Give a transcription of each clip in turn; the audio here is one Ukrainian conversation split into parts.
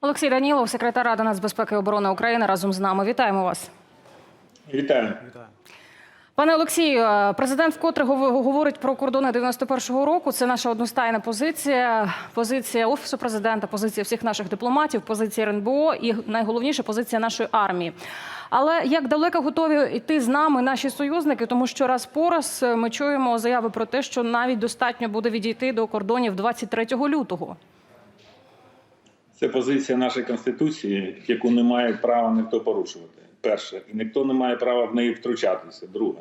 Олексій Данілов, секретар Ради нацбезпеки і оборони України, разом з нами. Вітаємо вас. Вітаю. Пане Олексію, е, президент вкотре гов- говорить про кордони 91-го року. Це наша одностайна позиція, позиція офісу президента, позиція всіх наших дипломатів, позиція РНБО і найголовніше позиція нашої армії. Але як далеко готові йти з нами наші союзники, тому що раз по раз е, ми чуємо заяви про те, що навіть достатньо буде відійти до кордонів 23 лютого. Це позиція нашої конституції, яку не має права ніхто порушувати. Перше, і ніхто не має права в неї втручатися. Друге.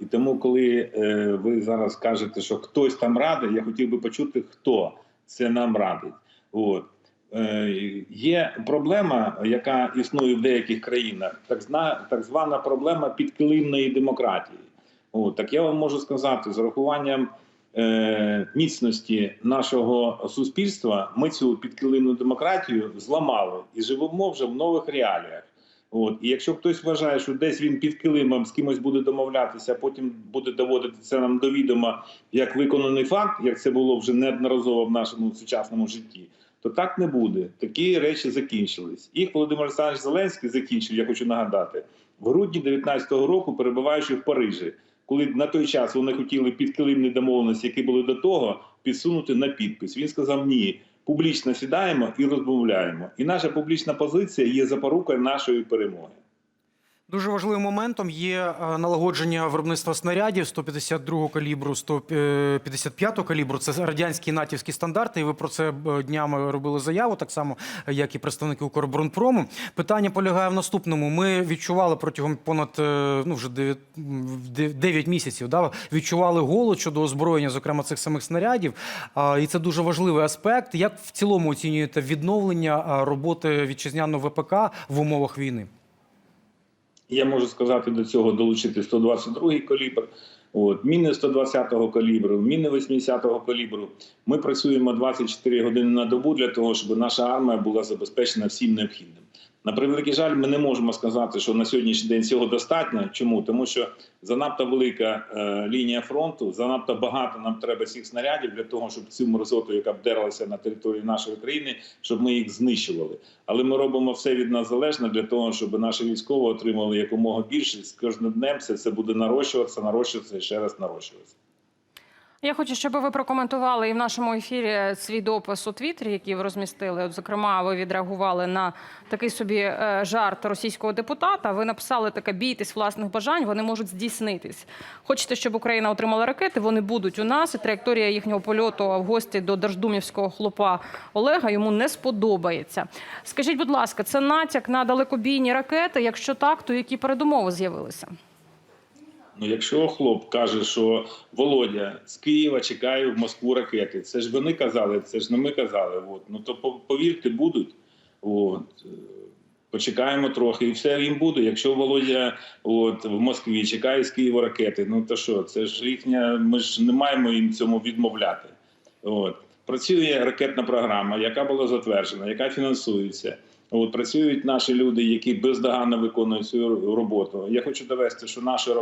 І тому, коли е, ви зараз кажете, що хтось там радить, я хотів би почути, хто це нам радить. От. Е, є проблема, яка існує в деяких країнах, так, зна, так звана проблема підкилимної демократії. От, так я вам можу сказати, з урахуванням міцності нашого суспільства, ми цю підкилимну демократію зламали і живемо вже в нових реаліях. От і якщо хтось вважає, що десь він під килимом з кимось буде домовлятися, потім буде доводити це нам до відома як виконаний факт, як це було вже неодноразово в нашому сучасному житті, то так не буде. Такі речі закінчились. Їх Володимир Олександрович Зеленський закінчив. Я хочу нагадати в грудні 19-го року, перебуваючи в Парижі, коли на той час вони хотіли підкилимні домовленості, які були до того, підсунути на підпис. Він сказав ні. Публічно сідаємо і розмовляємо. І наша публічна позиція є запорукою нашої перемоги. Дуже важливим моментом є е, налагодження виробництва снарядів 152 калібру, 155 калібру. Це радянські і натівські стандарти. І ви про це е, днями робили заяву, так само як і представники Укроборонпрому. Питання полягає в наступному. Ми відчували протягом понад е, ну вже 9, 9 місяців. Да, відчували голод щодо озброєння, зокрема цих самих снарядів. І це дуже важливий аспект. Як в цілому оцінюєте відновлення роботи вітчизняного ВПК в умовах війни? Я можу сказати до цього долучити 122-й калібр, от, міни 120-го калібру, міни 80-го калібру. Ми працюємо 24 години на добу для того, щоб наша армія була забезпечена всім необхідним. На превеликий жаль, ми не можемо сказати, що на сьогоднішній день цього достатньо. Чому? Тому що занадто велика е, лінія фронту, занадто багато нам треба цих снарядів для того, щоб цю мерзоту, яка вдерлася на території нашої країни, щоб ми їх знищували. Але ми робимо все від нас залежне для того, щоб наші військові отримали якомога більше. З кожним днем це, це буде нарощуватися, нарощуватися і ще раз нарощуватися. Я хочу, щоб ви прокоментували і в нашому ефірі свій допис у Твіттері, який ви розмістили. От, зокрема, ви відреагували на такий собі е, жарт російського депутата. Ви написали таке бійтесь власних бажань, вони можуть здійснитись. Хочете, щоб Україна отримала ракети? Вони будуть у нас. І траєкторія їхнього польоту в гості до держдумівського хлопа Олега йому не сподобається. Скажіть, будь ласка, це натяк на далекобійні ракети? Якщо так, то які передумови з'явилися? Ну, якщо хлоп каже, що Володя з Києва чекає в Москву ракети, це ж вони казали, це ж не ми казали. От. Ну то повірте, будуть. От. Е, Почекаємо трохи, і все їм буде. Якщо Володя от, в Москві чекає з Києва ракети, ну то що, це ж їхня, ми ж не маємо їм цьому відмовляти. От. Працює ракетна програма, яка була затверджена, яка фінансується. От працюють наші люди, які бездоганно виконують свою роботу. Я хочу довести, що наше е,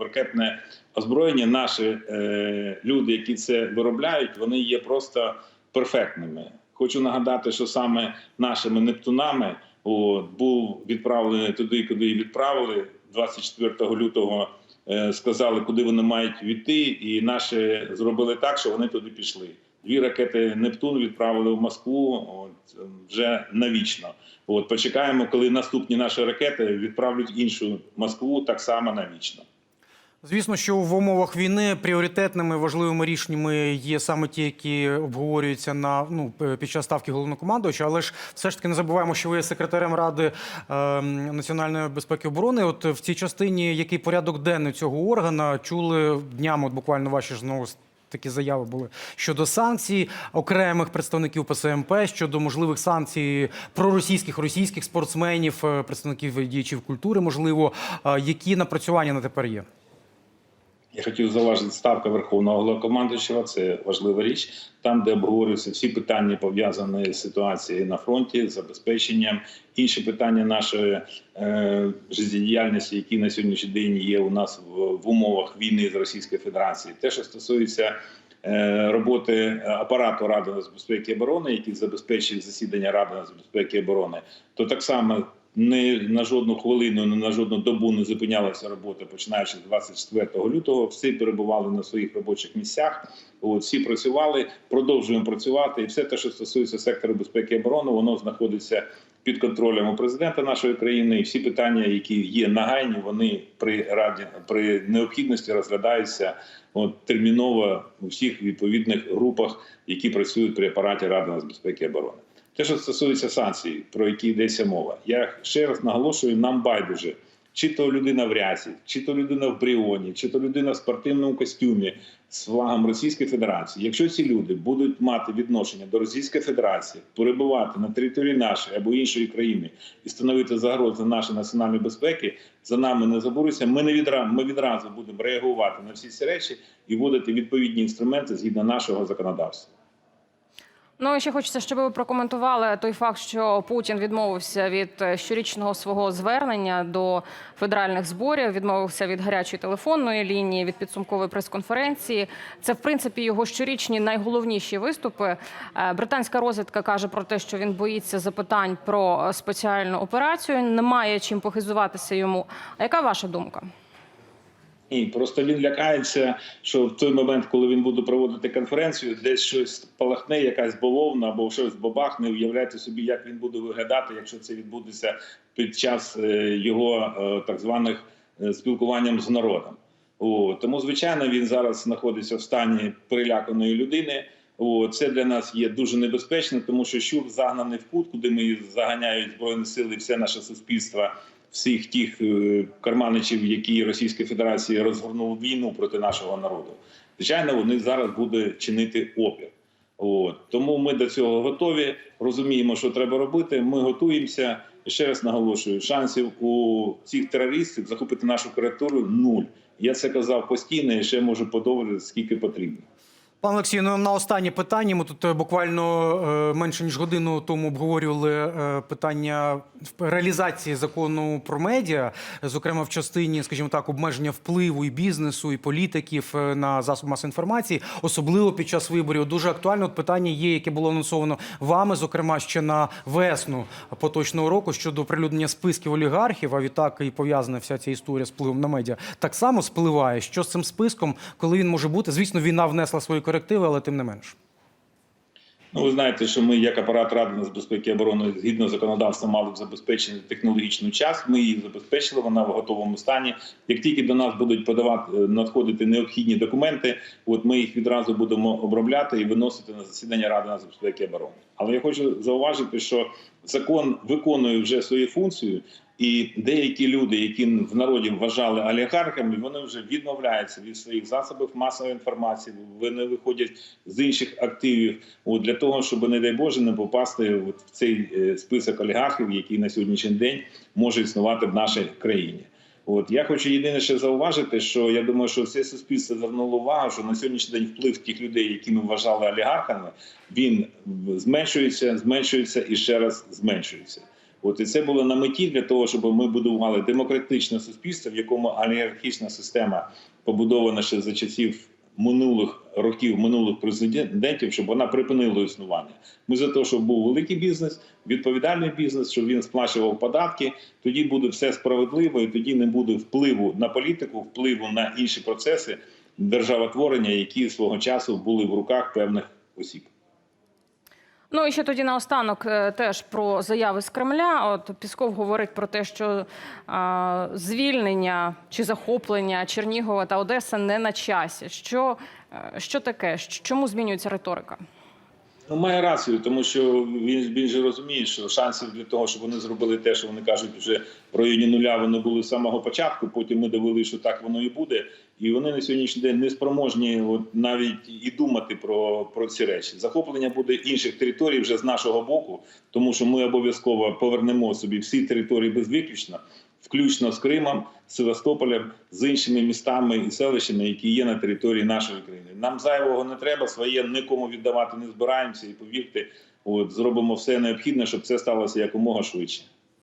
ракетне озброєння, наші е, люди, які це виробляють, вони є просто перфектними. Хочу нагадати, що саме нашими нептунами от, був відправлений туди, куди її відправили 24 лютого. е, Сказали, куди вони мають війти, і наші зробили так, що вони туди пішли. Дві ракети Нептун відправили в Москву от, вже навічно. От почекаємо, коли наступні наші ракети відправлять іншу Москву так само навічно. Звісно, що в умовах війни пріоритетними важливими рішеннями є саме ті, які обговорюються на ну під час ставки головнокомандувача. Але ж все ж таки не забуваємо, що ви є секретарем ради е, національної безпеки і оборони. От в цій частині який порядок денний цього органа чули днями, от буквально ваші ж знову такі заяви були щодо санкцій окремих представників ПСМП, щодо можливих санкцій проросійських російських спортсменів, е, представників діячів культури, можливо, Е, які напрацювання на тепер є. Я хотів зауважити ставка Верховного Головнокомандуючого, це важлива річ, там, де обговорюються всі питання пов'язані з ситуацією на фронті, з забезпеченням, інші питання нашої е, життєдіяльності, які на сьогоднішній день є у нас в, в умовах війни з Російською Федерацією. Те, що стосується е, роботи апарату Ради нацбезпеки і оборони, який забезпечує засідання Ради нацбезпеки і оборони, то так само не на жодну хвилину, не на жодну добу не зупинялася робота, починаючи з 24 лютого. Всі перебували на своїх робочих місцях. От, всі працювали, продовжуємо працювати, і все те, що стосується сектору безпеки і оборони, воно знаходиться під контролем у президента нашої країни. І всі питання, які є нагайні, вони при раді при необхідності розглядаються от, терміново у всіх відповідних групах, які працюють при апараті Ради нацбезпеки і оборони. Те, що стосується санкцій, про які йдеться мова, я ще раз наголошую, нам байдуже. Чи то людина в рясі, чи то людина в бріоні, чи то людина в спортивному костюмі з флагом Російської Федерації. Якщо ці люди будуть мати відношення до Російської Федерації, перебувати на території нашої або іншої країни і становити загрози нашої національної безпеки, за нами не забуруться. Ми не відразу, ми відразу будемо реагувати на всі ці речі і вводити відповідні інструменти згідно нашого законодавства. Ну ще хочеться, щоб ви прокоментували той факт, що Путін відмовився від е, щорічного свого звернення до федеральних зборів, відмовився від гарячої телефонної лінії, від підсумкової прес-конференції. Це в принципі його щорічні найголовніші виступи. Е, Британська розвідка каже про те, що він боїться запитань про е, спеціальну операцію. Немає чим похизуватися йому. А яка ваша думка? Ні, просто він лякається, що в той момент, коли він буде проводити конференцію, десь щось палахне, якась бововна або щось бабахне. Уявляйте собі, як він буде виглядати, якщо це відбудеться під час е, його е, так званих е, спілкуванням з народом. О, тому, звичайно, він зараз знаходиться в стані переляканої людини. О, це для нас є дуже небезпечно, тому що щур загнаний в кут, куди ми заганяють збройні сили, все наше суспільство, всіх тих е, карманичів, які Російська Федерація розгорнула війну проти нашого народу. Звичайно, вони зараз будуть чинити опір. От тому ми до цього готові. Розуміємо, що треба робити. Ми готуємося. Ще раз наголошую: шансів у цих терористів захопити нашу територію нуль. Я це казав постійно і ще можу подовжити скільки потрібно. Пане Олексію, ну на останнє питання. Ми тут е, буквально е, менше ніж годину тому обговорювали е, питання реалізації закону про медіа, зокрема в частині, скажімо так, обмеження впливу і бізнесу, і політиків на засоби масової інформації, особливо під час виборів. Дуже актуально от питання є, яке було анонсовано вами, зокрема ще на весну поточного року щодо оприлюднення списків олігархів. А відтак і пов'язана вся ця історія з впливом на медіа. Так само спливає, що з цим списком, коли він може бути. Звісно, війна внесла свої корективи, але тим не менш. Ну, ви знаєте, що ми, як апарат Ради нацбезпеки і оборони, згідно законодавства, мали б забезпечений технологічний час. Ми її забезпечили. Вона в готовому стані. Як тільки до нас будуть подавати надходити необхідні документи, от ми їх відразу будемо обробляти і виносити на засідання Ради нацбезпеки і оборони. Але я хочу зауважити, що закон виконує вже свою функцію. І деякі люди, які в народі вважали олігархами, вони вже відмовляються від своїх засобів масової інформації. Вони виходять з інших активів от, для того, щоб, не дай Боже, не попасти в цей е, список олігархів, який на сьогоднішній день може існувати в нашій країні. От я хочу єдине ще зауважити, що я думаю, що все суспільство звернуло увагу, що на сьогоднішній день вплив тих людей, які ми вважали олігархами, він зменшується, зменшується і ще раз зменшується. От і це було на меті для того, щоб ми будували демократичне суспільство, в якому олігархічна система побудована ще за часів минулих років, минулих президентів, щоб вона припинила існування. Ми за те, щоб був великий бізнес, відповідальний бізнес, щоб він сплачував податки. Тоді буде все справедливо, і тоді не буде впливу на політику, впливу на інші процеси державотворення, які свого часу були в руках певних осіб. Ну і ще тоді наостанок е, теж про заяви з Кремля. От Пісков говорить про те, що а, звільнення чи захоплення Чернігова та Одеси не на часі. Що, е, що таке? Чому змінюється риторика? Ну, має рацію, тому що він, він же розуміє, що шансів для того, щоб вони зробили те, що вони кажуть, вже в районі нуля вони були з самого початку. Потім ми довели, що так воно і буде. І вони на сьогоднішній день не спроможні от, навіть і думати про, про ці речі. Захоплення буде інших територій вже з нашого боку, тому що ми обов'язково повернемо собі всі території безвиключно, включно з Кримом, Севастополем, з іншими містами і селищами, які є на території нашої країни. Нам зайвого не треба, своє нікому віддавати не збираємося. І повірте, от зробимо все необхідне, щоб це сталося якомога швидше.